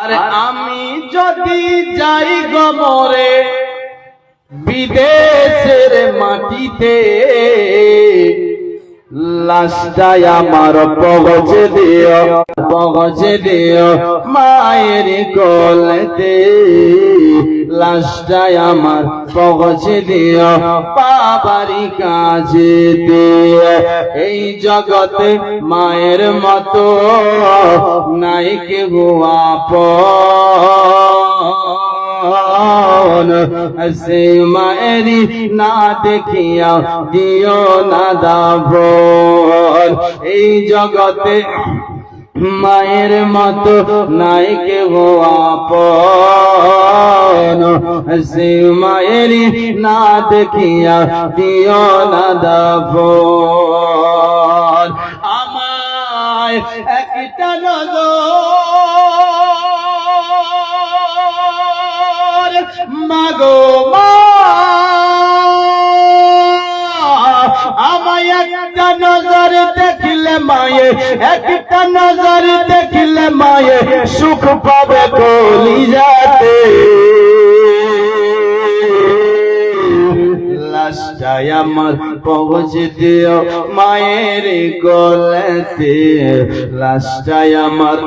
আরে আমি যদি যাই গমরে বিদেশের মাটিতে লাশটাই আমার পগজে দিও পগজে দিও মায়ের কোলেতে লাশটাই আমার পগজে দিও বাবারি কাজে দিও। এই জগতে মায়ের মতো নাই কেউ আপন। সে মায়েরি না দেখিয়া দিও না দাভন। এই জগতে মায়ের মতো নাই কেউ আপন। সে মায়েরি না দেখিয়া দিও না দাভন আমায় একটা নজর মাগো মা। আমায় একটা নজর দেখলে মায়ে একটা নজর সুখ পাবে কলি যাতে। লাশটাই আমার পৌঁছ দিও মায়ের গলেতে। লাশটাই আমার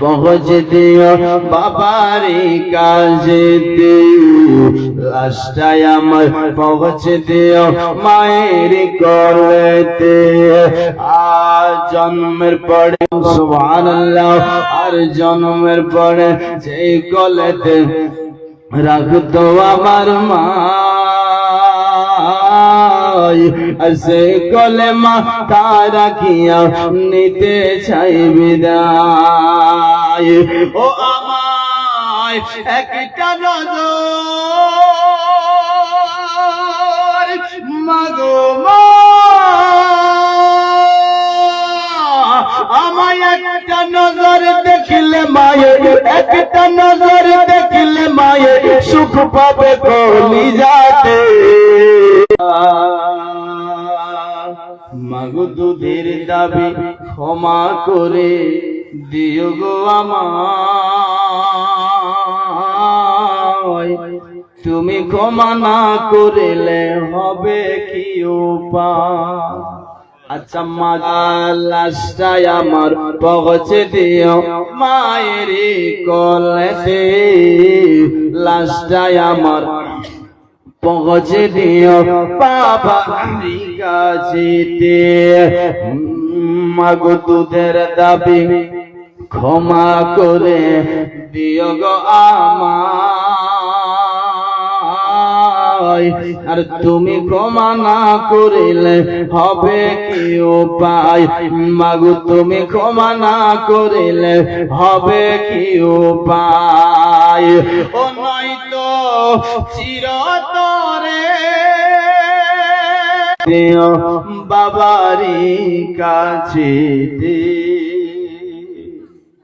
পৌঁছ দিও, বাবারি কাজে দিও। লাশটাই আমার পৌঁছ দিও, মায়ের গলেতে আর জন্মের পরে, সুবহানাল্লাহ, আর জন্মের পরে সেই গলেতে রাখতো আমার মা। সে কলে মাথা রাখিয়া নিতে চাই বিদায়। ও আমায় একটা নজর, মাগো মা। আমায় একটা নজর দেখিলে মায়ে, একটা নজর দেখিলে মায়ে, সুখ পাবে কলি যাতে দুধের দাবি ক্ষমা করে দিও গো আমায়। তুমি ক্ষমা না করিলে হবে কি উপায়? আচ্ছা মা, লাশটাই আমার পগছে দিও। মায়ের কলেতে লাশটাই আমার পগছে দিও বাবা কাছেতে মাগো দুধের দাবি ক্ষমা করে দিও গো আমায়। আর তুমি ক্ষমা না করিলে হবে কি উপায়? মাগু তুমি ক্ষমা না করিলে হবে কি উপায়? ও নয়তো চিরতরে। বাবারি কাছে